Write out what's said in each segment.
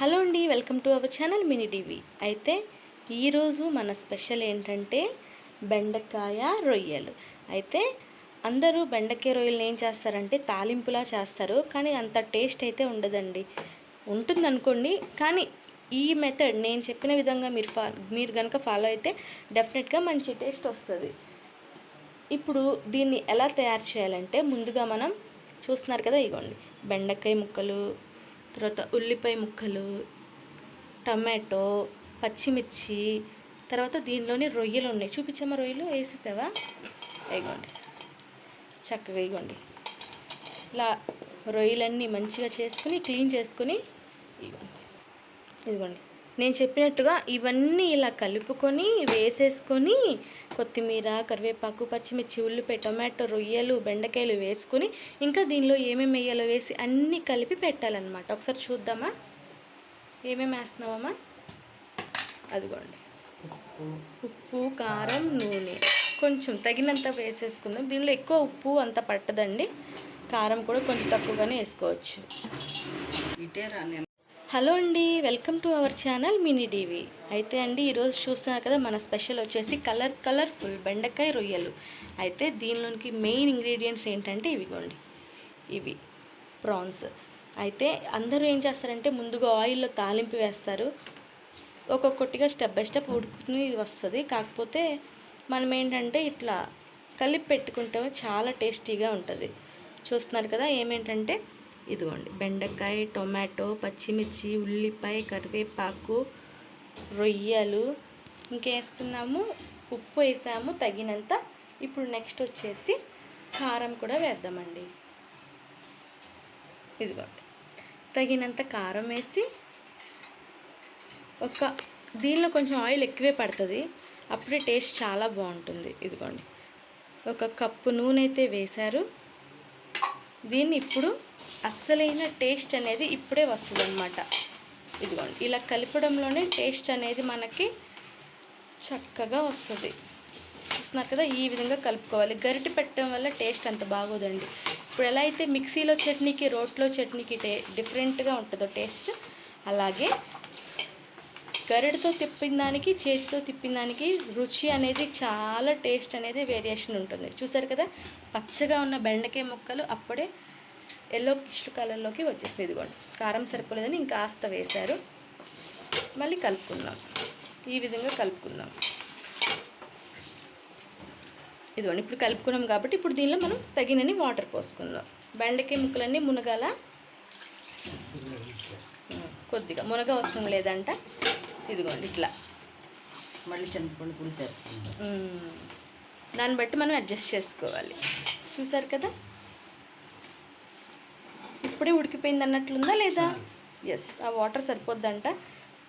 Hello అండి welcome to our channel mini TV. అయితే ఈరోజు మన స్పెషల్ ఏంటంటే బెండకాయ రొయ్యలు. అయితే అందరూ బెండకాయ రొయ్యలు ఏం చేస్తారంటే తాలింపులా చేస్తారు కానీ అంత టేస్ట్ అయితే ఉండదండి. ఉంటుంది అనుకోండి కానీ ఈ మెథడ్ నేను చెప్పిన విధంగా మీరు ఫా మీరు కనుక ఫాలో అయితే డెఫినెట్గా మంచి టేస్ట్ వస్తుంది. ఇప్పుడు దీన్ని ఎలా తయారు చేయాలంటే ముందుగా మనం చూస్తున్నారు కదా ఇగోండి. బెండకాయ ముక్కలు తర్వాత ఉల్లిపాయ ముక్కలు టమాటో పచ్చిమిర్చి తర్వాత దీనిలోని రొయ్యలు ఉన్నాయి. చూపించమ్మా రొయ్యలు వేసేసావా? ఇగోండి చక్కగా ఇగోండి ఇలా రొయ్యలన్నీ మంచిగా చేసుకుని క్లీన్ చేసుకుని ఇగోండి ఇదిగోండి. నేను చెప్పినట్టుగా ఇవన్నీ ఇలా కలుపుకొని వేసేసుకొని కొత్తిమీర కరివేపాకు పచ్చిమిర్చి ఉల్లిపాయ టొమాటో రొయ్యలు బెండకాయలు వేసుకొని ఇంకా దీనిలో ఏమేమి వేయాలో వేసి అన్నీ కలిపి పెట్టాలన్నమాట. ఒకసారి చూద్దామా? ఏమేమి వేస్తున్నావమ్మా? అదిగోండి. ఉప్పు. కారం నూనె. కొంచెం తగినంత వేసేసుకుందాం. దీనిలో ఎక్కువ ఉప్పు అంత పట్టదండి. కారం కూడా కొంచెం తక్కువగానే వేసుకోవచ్చు. హలో అండి welcome to our channel mini TV. అయితే అండి ఈరోజు చూస్తున్నారు కదా మన స్పెషల్ వచ్చేసి కలర్ కలర్ఫుల్ బెండకాయ రొయ్యలు. అయితే దీనిలోనికి మెయిన్ ఇంగ్రీడియంట్స్ ఏంటంటే ఇవిగోండి. ఇవి ప్రాన్స్. అయితే అందరూ ఏం చేస్తారంటే ముందుగా ఆయిల్లో తాలింపు వేస్తారు. ఒక్కొక్కటిగా స్టెప్ బై స్టెప్ ఉడుకుని వస్తుంది. కాకపోతే మనం ఏంటంటే ఇట్లా కలిపి పెట్టుకుంటే చాలా టేస్టీగా ఉంటుంది. చూస్తున్నారు కదా ఏమేంటంటే ఇదిగోండి. బెండకాయ టొమాటో పచ్చిమిర్చి ఉల్లిపాయ కరివేపాకు రొయ్యలు ఇంకేస్తున్నాము? ఉప్పు వేసాము తగినంత. ఇప్పుడు నెక్స్ట్ వచ్చేసి కారం కూడా వేద్దామండి. ఇదిగోండి. తగినంత కారం వేసి ఒక దీనిలో కొంచెం ఆయిల్ ఎక్కువే పడుతుంది. అప్పుడే టేస్ట్ చాలా బాగుంటుంది. ఇదిగోండి. ఒక కప్పు నూనె అయితే వేశారు. దీన్ని ఇప్పుడు అస్సలైన టేస్ట్ అనేది ఇప్పుడే వస్తుంది అనమాట ఇదిగోండి ఇలా కలపడంలోనే టేస్ట్ అనేది మనకి చక్కగా వస్తుంది. చూస్తున్నారు కదా ఈ విధంగా కలుపుకోవాలి. గరిటె పెట్టడం వల్ల టేస్ట్ అంత బాగోదండి. ఇప్పుడు ఎలా అయితే మిక్సీలో చట్నీకి రోట్లో చట్నీకి టే డిఫరెంట్గా ఉంటుందో టేస్ట్ అలాగే గరిటతో తిప్పిన దానికి చేతితో తిప్పిన దానికి రుచి అనేది చాలా టేస్ట్ అనేది వేరియేషన్ ఉంటుంది. చూసారు కదా? పచ్చగా ఉన్న బెండకాయ ముక్కలు అప్పుడే ఎల్లో కిష్లు కలర్లోకి వచ్చేసింది ఇదిగోండి. కారం సరిపోలేదని ఇంకా ఆస్త వేశారు. మళ్ళీ కలుపుకుందాం. ఈ విధంగా కలుపుకుందాం. ఇదిగోండి. ఇప్పుడు కలుపుకున్నాం కాబట్టి ఇప్పుడు దీనిలో మనం తగినన్ని వాటర్ పోసుకుందాం. బెండకాయ ముక్కలన్నీ మునగాల కొద్దిగా మునగ అవసరం లేదంట. ఇదిగోండి ఇట్లా. మళ్ళీ చింతపండు పులుసు వేస్తాను. మ్మ్. దాన్ని బట్టి మనం అడ్జస్ట్ చేసుకోవాలి. చూసారు కదా? ఇప్పుడే ఉడికిపోయింది అన్నట్లుందా లేదా? ఎస్ ఆ వాటర్ సరిపోద్దంట.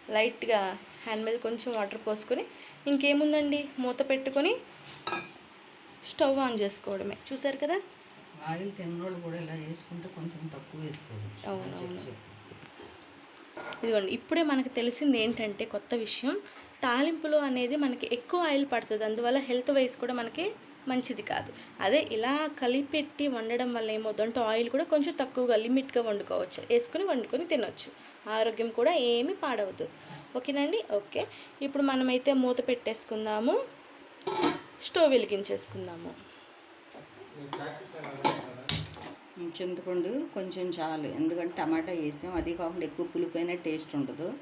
లైట్గా హ్యాండ్ మీద కొంచెం వాటర్ పోసుకొని ఇంకేముందండి? మూత పెట్టుకొని స్టవ్ ఆన్ చేసుకోవడమే. చూసారు కదా? ఆయిల్ తిన్నోళ్ళు కూడా ఇలా వేసుకుంటే కొంచెం తక్కువ వేసుకోవచ్చు. అవును, చెప్పు, అవును. చెప్పు. ఇదిగోండి ఇప్పుడే మనకు తెలిసింది ఏంటంటే కొత్త విషయం. తాలింపులో అనేది మనకి ఎక్కువ ఆయిల్ పడుతుంది. అందువల్ల హెల్త్ వైజ్ కూడా మనకి మంచిది కాదు. అదే ఇలా కలిపెట్టి వండడం వల్ల ఏమవుతుందంటే ఆయిల్ కూడా కొంచెం తక్కువగా లిమిట్గా వండుకోవచ్చు. వేసుకొని వండుకొని తినొచ్చు. ఆరోగ్యం కూడా ఏమీ పాడవద్దు ఓకేనండి ఓకే. ఇప్పుడు మనమైతే మూత పెట్టేసుకుందాము. స్టవ్ వెలిగించేసుకుందాము. చింతపండు కొంచెం చాలు. ఎందుకంటే టమాటా వేసాం. అది కాకుండా ఎక్కువ పులిపోయిన టేస్ట్ ఉండదు.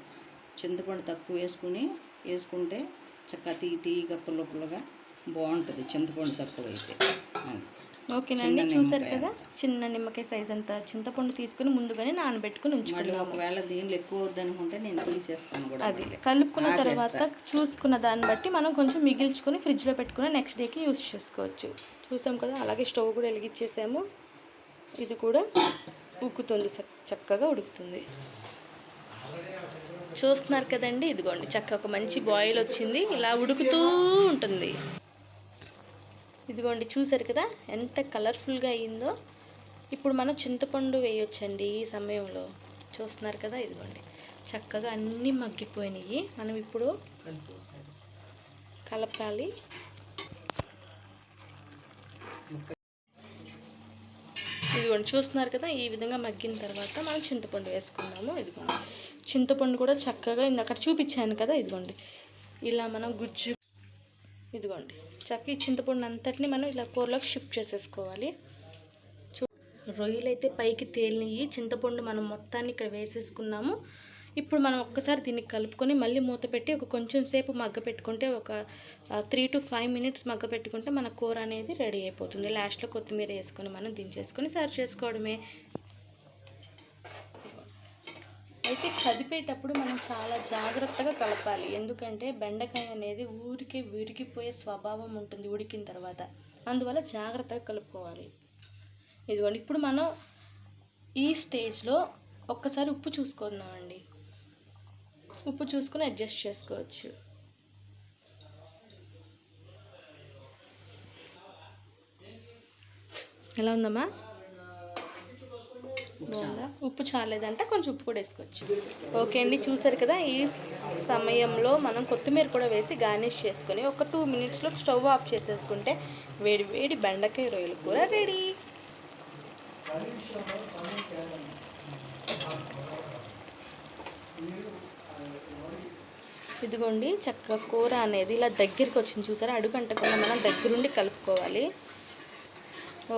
చింతపండు తక్కువ వేసుకుని వేసుకుంటే చక్కగా తీ తీగ పుల్ల పుల్లగా బాగుంటుంది. చింతపండు తక్కువ అయితే. ఓకేనండి. చూసారు. కదా? చిన్న నిమ్మకాయ సైజ్ అంత చింతపండు తీసుకుని ముందుగానే నానబెట్టుకుని ఉంచుకున్నాము ఒకవేళ దీనిలో ఎక్కువ వద్దనుకుంటే నేను తీసేస్తాను కూడా అది. కలుపుకున్న. తర్వాత చూసుకున్న దాన్ని బట్టి మనం కొంచెం మిగిల్చుకొని ఫ్రిడ్జ్లో పెట్టుకుని నెక్స్ట్ డేకి యూస్ చేసుకోవచ్చు. చూసాం కదా? అలాగే స్టవ్ కూడా వెలిగించేసాము. ఇది కూడా ఉక్కుతుంది చక్కగా ఉడుకుతుంది. చూస్తున్నారు కదండి ఇదిగోండి చక్కగా ఒక మంచి బాయిల్ వచ్చింది ఇలా ఉడుకుతూ ఉంటుంది. ఇదిగోండి చూసారు కదా ఎంత కలర్ఫుల్గా అయిందో. ఇప్పుడు మనం చింతపండు వేయొచ్చండి ఈ సమయంలో. చూస్తున్నారు కదా ఇదిగోండి చక్కగా అన్నీ మగ్గిపోయినాయి. మనం ఇప్పుడు కలపాలి. ఇదిగోండి చూస్తున్నారు కదా ఈ విధంగా మగ్గిన తర్వాత మనం చింతపండు వేసుకుందాము. ఇదిగోండి చింతపండు కూడా చక్కగా అక్కడ చూపించాను కదా ఇదిగోండి. ఇలా మనం గుజ్జు ఇదిగోండి చక్కగా ఈ చింతపండు అంతటిని మనం ఇలా కూరలోకి షిఫ్ట్ చేసేసుకోవాలి. చూ రొయ్యలు అయితే పైకి తేలినవి చింతపండు మనం మొత్తాన్ని ఇక్కడ వేసేసుకున్నాము. ఇప్పుడు మనం ఒక్కసారి దీన్ని కలుపుకొని మళ్ళీ మూత పెట్టి ఒక కొంచెం సేపు మగ్గ పెట్టుకుంటే ఒక త్రీ టు ఫైవ్ మినిట్స్ మగ్గ పెట్టుకుంటే మన కూర అనేది రెడీ అయిపోతుంది. లాస్ట్లో కొత్తిమీర వేసుకొని మనం దించేసుకొని సర్వ్ చేసుకోవడమే. అయితే కదిపేటప్పుడు మనం చాలా జాగ్రత్తగా కలపాలి. ఎందుకంటే బెండకాయ అనేది ఊరికే విరిగిపోయే స్వభావం ఉంటుంది ఉడికిన తర్వాత. అందువల్ల జాగ్రత్తగా కలుపుకోవాలి. ఇదిగోండి ఇప్పుడు మనం ఈ స్టేజ్లో ఒక్కసారి ఉప్పు చూసుకుందామండి. ఉప్పు చూసుకొని అడ్జస్ట్ చేసుకోవచ్చు. ఎలా ఉందమ్మా? ఉప్పు చాలేదంటే కొంచెం ఉప్పు కూడా వేసుకోవచ్చు. ఓకే అండి చూసారు కదా ఈ సమయంలో మనం కొత్తిమీర కూడా వేసి గార్నిష్ చేసుకొని ఒక టూ మినిట్స్లో స్టవ్ ఆఫ్ చేసేసుకుంటే వేడి వేడి బెండకాయ రొయ్యల కూర రెడీ. ఇదిగోండి చక్కగా కూర అనేది ఇలా దగ్గరికి వచ్చింది చూసారా? అడుగంటకుండా మనం దగ్గరుండి కలుపుకోవాలి.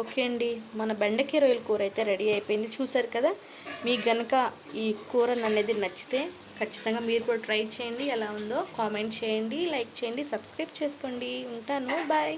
ఓకే అండి మన బెండకాయ రొయ్యల కూర అయితే రెడీ అయిపోయింది చూసారు కదా? మీకు గనక ఈ కూర అనేది నచ్చితే ఖచ్చితంగా మీరు కూడా ట్రై చేయండి. ఎలా ఉందో కామెంట్ చేయండి లైక్ చేయండి సబ్స్క్రైబ్ చేసుకోండి. ఉంటాను బాయ్.